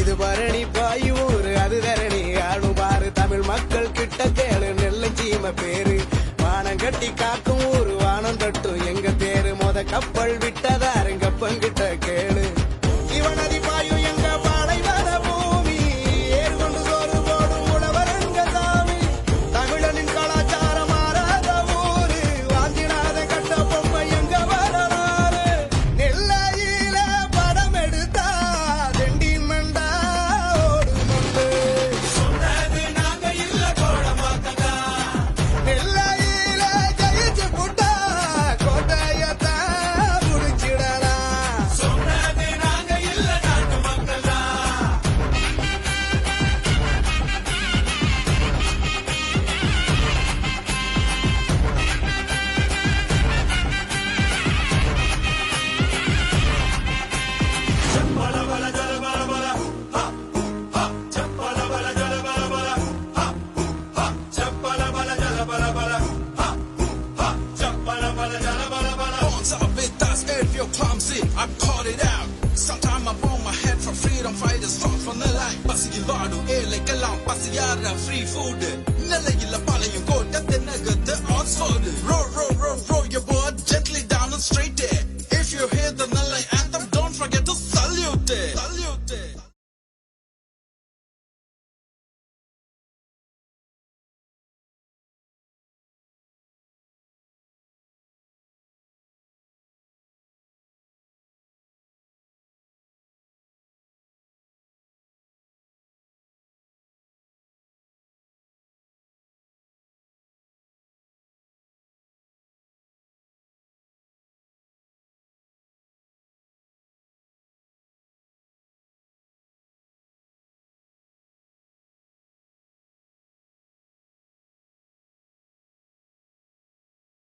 இது பரணி பாய் ஊரு அது தரணி. ஆளும் பாரு தமிழ் மக்கள் கிட்ட கேளு நெல்லஞ்சீம பேரு. வானம் கட்டி காக்கும் ஊரு வானம் தட்டும் எங்க தேரு மொத கப்பல் விட்டதாருங்க பங்கிட்டு பசிக்கு வாடும் ஏழைக்கெல்லாம் பசியார ஃப்ரீ ஃபுட் நிலைய